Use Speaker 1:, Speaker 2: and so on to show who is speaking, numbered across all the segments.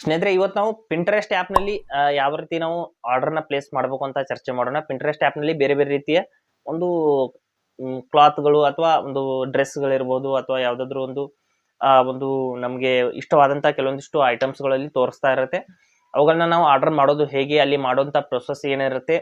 Speaker 1: ಸ್ನೇಹಿತರೆ ಇವತ್ತು ನಾವು ಪಿಂಟ್ರೆಸ್ಟ್ನಲ್ಲಿ ಯಾವ ರೀತಿ ನಾವು ಆರ್ಡರ್ನ ಪ್ಲೇಸ್ ಮಾಡಬೇಕು ಅಂತ ಚರ್ಚೆ ಮಾಡೋಣ. ಪಿಂಟ್ರೆಸ್ಟ್ನಲ್ಲಿ ಬೇರೆ ಬೇರೆ ರೀತಿಯ ಒಂದು ಕ್ಲಾತ್ಗಳು ಅಥವಾ ಒಂದು ಡ್ರೆಸ್ಗಳಿರ್ಬೋದು ಅಥವಾ ಯಾವುದಾದ್ರೂ ಒಂದು ಒಂದು ನಮಗೆ ಇಷ್ಟವಾದಂಥ ಕೆಲವೊಂದಿಷ್ಟು ಐಟಮ್ಸ್ಗಳಲ್ಲಿ ತೋರಿಸ್ತಾ ಇರುತ್ತೆ. ಅವುಗಳನ್ನ ನಾವು ಆರ್ಡರ್ ಮಾಡೋದು ಹೇಗೆ, ಅಲ್ಲಿ ಮಾಡುವಂಥ ಪ್ರೊಸೆಸ್ ಏನಿರುತ್ತೆ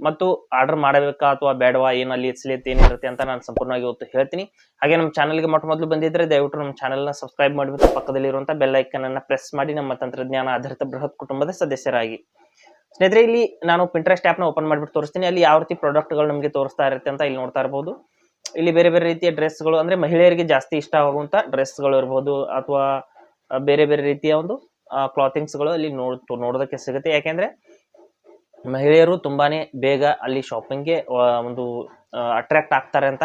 Speaker 1: ಮತ್ತು ಆರ್ಡರ್ ಮಾಡಬೇಕಾ ಅಥವಾ ಬೇಡವಾ ಏನಲ್ಲಿ ಎಚ್ಚಲಿತ್ತು ಏನಿರುತ್ತೆ ಅಂತ ನಾನು ಸಂಪೂರ್ಣವಾಗಿ ಇವತ್ತು ಹೇಳ್ತೀನಿ. ಹಾಗೆ ನಮ್ಮ ಚಾನಲ್ಗೆ ಮೊಟ್ಟ ಮೊದಲು ಬಂದಿದ್ರೆ ದಯವಿಟ್ಟು ನಮ್ಮ ಚಾನಲ್ನ ಸಬ್ಸ್ಕ್ರೈಬ್ ಮಾಡಿಬಿಟ್ಟು ಪಕ್ಕದಲ್ಲಿರುವಂಥ ಬೆಲ್ ಐಕನ್ ಅನ್ನ ಪ್ರೆಸ್ ಮಾಡಿ ನಮ್ಮ ತಂತ್ರಜ್ಞಾನ ಆಧಾರಿತ ಬೃಹತ್ ಕುಟುಂಬದ ಸದಸ್ಯರಾಗಿ. ಸ್ನೇಹಿತರೆ, ಇಲ್ಲಿ ನಾನು ಪಿಂಟ್ರೆಸ್ಟ್ ಆ್ಯಪ್ನ ಓಪನ್ ಮಾಡಿಬಿಟ್ಟು ತೋರಿಸ್ತೀನಿ. ಅಲ್ಲಿ ಯಾವ ರೀತಿ ಪ್ರಾಡಕ್ಟ್ಗಳು ನಮಗೆ ತೋರಿಸ್ತಾ ಇರುತ್ತೆ ಅಂತ ಇಲ್ಲಿ ನೋಡ್ತಾ ಇರ್ಬೋದು. ಇಲ್ಲಿ ಬೇರೆ ಬೇರೆ ರೀತಿಯ ಡ್ರೆಸ್ಗಳು ಅಂದ್ರೆ ಮಹಿಳೆಯರಿಗೆ ಜಾಸ್ತಿ ಇಷ್ಟ ಆಗುವಂಥ ಡ್ರೆಸ್ಗಳು ಇರ್ಬೋದು ಅಥವಾ ಬೇರೆ ಬೇರೆ ರೀತಿಯ ಒಂದು ಕ್ಲಾತಿಂಗ್ಸ್ಗಳು ಅಲ್ಲಿ ನೋಡ್, ನೋಡೋದಕ್ಕೆ ಸಿಗುತ್ತೆ. ಯಾಕೆಂದ್ರೆ ಮಹಿಳೆಯರು ತುಂಬಾನೇ ಬೇಗ ಅಲ್ಲಿ ಶಾಪಿಂಗ್ಗೆ ಒಂದು ಅಟ್ರಾಕ್ಟ್ ಆಗ್ತಾರೆ ಅಂತ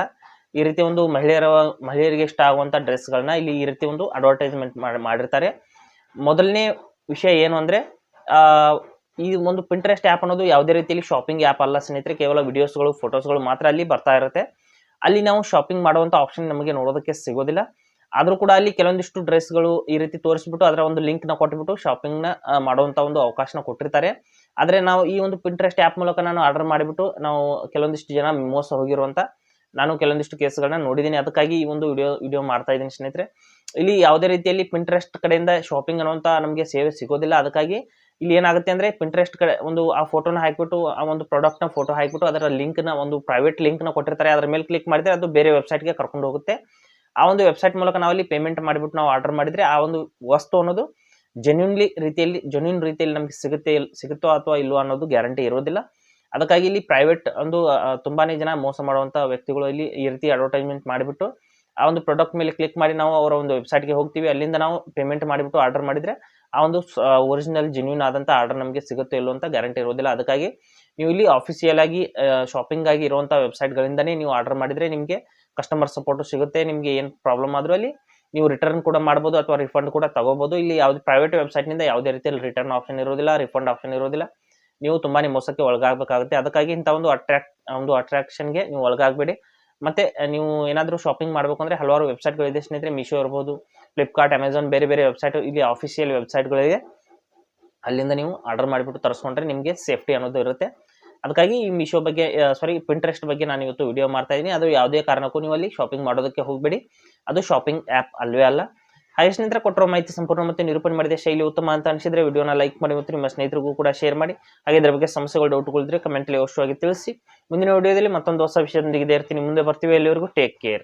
Speaker 1: ಈ ರೀತಿ ಒಂದು ಮಹಿಳೆಯರ, ಮಹಿಳೆಯರಿಗೆ ಇಷ್ಟ ಆಗುವಂತ ಡ್ರೆಸ್ಗಳನ್ನ ಇಲ್ಲಿ ಈ ರೀತಿ ಒಂದು ಅಡ್ವರ್ಟೈಸ್ಮೆಂಟ್ ಮಾಡಿರ್ತಾರೆ. ಮೊದಲನೇ ವಿಷಯ ಏನು ಅಂದ್ರೆ ಈ ಒಂದು ಪಿಂಟ್ರೆಸ್ಟ್ ಆ್ಯಪ್ ಅನ್ನೋದು ಯಾವುದೇ ರೀತಿಯಲ್ಲಿ ಶಾಪಿಂಗ್ ಆ್ಯಪ್ ಅಲ್ಲ ಸ್ನೇಹಿತರೆ, ಕೇವಲ ವಿಡಿಯೋಸ್ಗಳು ಫೋಟೋಸ್ಗಳು ಮಾತ್ರ ಅಲ್ಲಿ ಬರ್ತಾ ಇರುತ್ತೆ. ಅಲ್ಲಿ ನಾವು ಶಾಪಿಂಗ್ ಮಾಡುವಂಥ ಆಪ್ಷನ್ ನಮಗೆ ನೋಡೋದಕ್ಕೆ ಸಿಗೋದಿಲ್ಲ. ಆದ್ರೂ ಕೂಡ ಅಲ್ಲಿ ಕೆಲವೊಂದಿಷ್ಟು ಡ್ರೆಸ್ಗಳು ಈ ರೀತಿ ತೋರಿಸ್ಬಿಟ್ಟು ಅದರ ಒಂದು ಲಿಂಕ್ನ ಕೊಟ್ಬಿಟ್ಟು ಶಾಪಿಂಗ್ನ ಒಂದು ಅವಕಾಶನ ಕೊಟ್ಟಿರ್ತಾರೆ. ಆದರೆ ನಾವು ಈ ಒಂದು ಪಿಂಟ್ರೆಸ್ಟ್ ಆ್ಯಪ್ ಮೂಲಕ ನಾನು ಆರ್ಡರ್ ಮಾಡಿಬಿಟ್ಟು ನಾವು ಕೆಲವೊಂದಿಷ್ಟು ಜನ ಮೋಸ ಹೋಗಿರುವಂತ ನಾನು ಕೆಲವೊಂದಿಷ್ಟು ಕೇಸ್ಗಳನ್ನ ನೋಡಿದ್ದೀನಿ ಅದಕ್ಕಾಗಿ ಈ ಒಂದು ವಿಡಿಯೋ ವಿಡಿಯೋ ಮಾಡ್ತಾ ಇದ್ದೀನಿ ಸ್ನೇಹಿತರೆ. ಇಲ್ಲಿ ಯಾವುದೇ ರೀತಿಯಲ್ಲಿ ಪಿಂಟ್ರೆಸ್ಟ್ ಕಡೆಯಿಂದ ಶಾಪಿಂಗ್ ಅನ್ನುವಂತ ನಮಗೆ ಸೇವೆ ಸಿಗೋದಿಲ್ಲ. ಅದಕ್ಕಾಗಿ ಇಲ್ಲಿ ಏನಾಗುತ್ತೆ ಅಂದ್ರೆ ಪಿಂಟ್ರೆಸ್ಟ್ ಕಡೆ ಒಂದು ಆ ಫೋಟೋನ ಹಾಕಿಬಿಟ್ಟು, ಆ ಒಂದು ಪ್ರಾಡಕ್ಟ್ನ ಫೋಟೋ ಹಾಕಿಬಿಟ್ಟು, ಅದರ ಲಿಂಕ್ನ ಒಂದು ಪ್ರೈವೇಟ್ ಲಿಂಕ್ನ ಕೊಟ್ಟಿರ್ತಾರೆ. ಅದರ ಮೇಲೆ ಕ್ಲಿಕ್ ಮಾಡಿದರೆ ಅದು ಬೇರೆ ವೆಬ್ಸೈಟ್ಗೆ ಕರ್ಕೊಂಡು ಹೋಗುತ್ತೆ. ಆ ಒಂದು ವೆಬ್ಸೈಟ್ ಮೂಲಕ ನಾವು ಅಲ್ಲಿ ಪೇಮೆಂಟ್ ಮಾಡಿಬಿಟ್ಟು ನಾವು ಆರ್ಡರ್ ಮಾಡಿದ್ರೆ ಆ ಒಂದು ವಸ್ತು ಅನ್ನೋದು ಜೆನ್ಯೂನ್ಲಿ ರೀತಿಯಲ್ಲಿ ಜೆನ್ಯೂನ್ ರೀತಿಯಲ್ಲಿ ನಮಗೆ ಸಿಗುತ್ತೆ, ಸಿಗುತ್ತೋ ಅಥವಾ ಇಲ್ಲೋ ಅನ್ನೋದು ಗ್ಯಾರಂಟಿ ಇರೋದಿಲ್ಲ. ಅದಕ್ಕಾಗಿ ಇಲ್ಲಿ ಪ್ರೈವೇಟ್ ಒಂದು ತುಂಬಾ ಜನ ಮೋಸ ಮಾಡುವಂಥ ವ್ಯಕ್ತಿಗಳು ಇಲ್ಲಿ ಈ ರೀತಿ ಅಡ್ವರ್ಟೈಸ್ಮೆಂಟ್ ಮಾಡಿಬಿಟ್ಟು ಆ ಒಂದು ಪ್ರಾಡಕ್ಟ್ ಮೇಲೆ ಕ್ಲಿಕ್ ಮಾಡಿ ನಾವು ಅವರ ಒಂದು ವೆಬ್ಸೈಟ್ಗೆ ಹೋಗ್ತೀವಿ. ಅಲ್ಲಿಂದ ನಾವು ಪೇಮೆಂಟ್ ಮಾಡಿಬಿಟ್ಟು ಆರ್ಡರ್ ಮಾಡಿದ್ರೆ ಆ ಒಂದು ಒರಿಜಿನಲ್ ಜೆನ್ಯೂನ್ ಆದಂಥ ಆರ್ಡರ್ ನಮಗೆ ಸಿಗುತ್ತೆ ಇಲ್ಲೋ ಅಂತ ಗ್ಯಾರಂಟಿ ಇರೋದಿಲ್ಲ. ಅದಕ್ಕಾಗಿ ನೀವು ಇಲ್ಲಿ ಆಫೀಶಿಯಲ್ ಆಗಿ ಶಾಪಿಂಗ್ ಆಗಿ ಇರುವಂತಹ ವೆಬ್ಸೈಟ್ಗಳಿಂದನೇ ನೀವು ಆರ್ಡರ್ ಮಾಡಿದ್ರೆ ನಿಮಗೆ ಕಸ್ಟಮರ್ ಸಪೋರ್ಟ್ ಸಿಗುತ್ತೆ, ನಿಮಗೆ ಏನು ಪ್ರಾಬ್ಲಮ್ ಆದ್ರೂ ಅಲ್ಲಿ ನೀವು ರಿಟರ್ನ್ ಕೂಡ ಮಾಡ್ಬೋದು ಅಥವಾ ರಿಫಂಡ್ ಕೂಡ ತಗೋಬೋದು. ಇಲ್ಲಿ ಯಾವ್ದು ಪ್ರೈವೇಟ್ ವೆಬ್ಸೈಟ್ನಿಂದ ಯಾವುದೇ ರೀತಿಯಲ್ಲಿ ರಿಟರ್ನ್ ಆಪ್ಷನ್ ಇರೋದಿಲ್ಲ ರಿಫಂಡ್ ಆಪ್ಷನ್ ಇರೋದಿಲ್ಲ. ನೀವು ತುಂಬಾ ಮೋಸಕ್ಕೆ ಒಳಗಾಗಬೇಕಾಗುತ್ತೆ. ಅದಕ್ಕಾಗಿ ಇಂಥ ಒಂದು ಅಟ್ರಾಕ್ಟ್ ಒಂದು ಅಟ್ರಾಕ್ಷನ್ಗೆ ನೀವು ಒಳಗಾಗಬೇಡಿ. ಮತ್ತೆ ನೀವು ಏನಾದರೂ ಶಾಪಿಂಗ್ ಮಾಡಬೇಕು ಅಂದರೆ ಹಲವಾರು ವೆಬ್ಸೈಟ್ಗಳಿದೆ ಸ್ನೇಹಿತರೆ ಮೀಶೋ ಇರ್ಬೋದು ಫ್ಲಿಪ್ಕಾರ್ಟ್ ಅಮೆಝಾನ್ ಬೇರೆ ಬೇರೆ ವೆಬ್ಸೈಟ್ ಇಲ್ಲಿ ಅಫಿಷಿಯಲ್ ವೆಬ್ಸೈಟ್ಗಳಿದೆ ಅಲ್ಲಿಂದ ನೀವು ಆರ್ಡರ್ ಮಾಡಿಬಿಟ್ಟು ತರಿಸ್ಕೊಂಡ್ರೆ ನಿಮಗೆ ಸೇಫ್ಟಿ ಅನ್ನೋದು ಇರುತ್ತೆ. ಅದಕ್ಕಾಗಿ ಈ ಮೀಶೋ ಬಗ್ಗೆ ಸಾರಿ ಪಿಂಟ್ರೆಸ್ಟ್ ಬಗ್ಗೆ ನಾನು ಇವತ್ತು ವಿಡಿಯೋ ಮಾಡ್ತಾ ಇದ್ದೀನಿ ಅದು ಯಾವುದೇ ಕಾರಣಕ್ಕೂ ನೀವು ಅಲ್ಲಿ ಶಾಪಿಂಗ್ ಮಾಡೋದಕ್ಕೆ ಹೋಗಬೇಡಿ. ಅದು ಶಾಪಿಂಗ್ ಆ್ಯಪ್ ಅಲ್ವೇ ಅಲ್ಲ. ಹಾಗೆ ಸ್ನೇಹಿತರೆ, ಕೊಟ್ಟಿರೋ ಮಾಹಿತಿ ಸಂಪೂರ್ಣ ಮತ್ತು ನಿರೂಪಣೆ ಮಾಡಿದ ಶೈಲಿ ಉತ್ತಮ ಅಂತ ಅನಿಸಿದ್ರೆ ವಿಡಿಯೋನ ಲೈಕ್ ಮಾಡಿ ಮತ್ತು ನಿಮ್ಮ ಸ್ನೇಹಿತರಿಗೂ ಕೂಡ ಶೇರ್ ಮಾಡಿ. ಹಾಗೆ ಇದರ ಬಗ್ಗೆ ಸಮಸ್ಯೆಗಳು ಡೌಟ್ಗಳಿದ್ರೆ ಕಮೆಂಟ್ಲಿ ಅವಶ್ಯವಾಗಿ ತಿಳಿಸಿ. ಮುಂದಿನ ವಿಡಿಯೋದಲ್ಲಿ ಮತ್ತೊಂದು ಹೊಸ ವಿಷಯದೊಂದಿಗೆ ಇರ್ತೀನಿ ಮುಂದೆ ಬರ್ತೀವಿ. ಅಲ್ಲಿವರೆಗೂ ಟೇಕ್ ಕೇರ್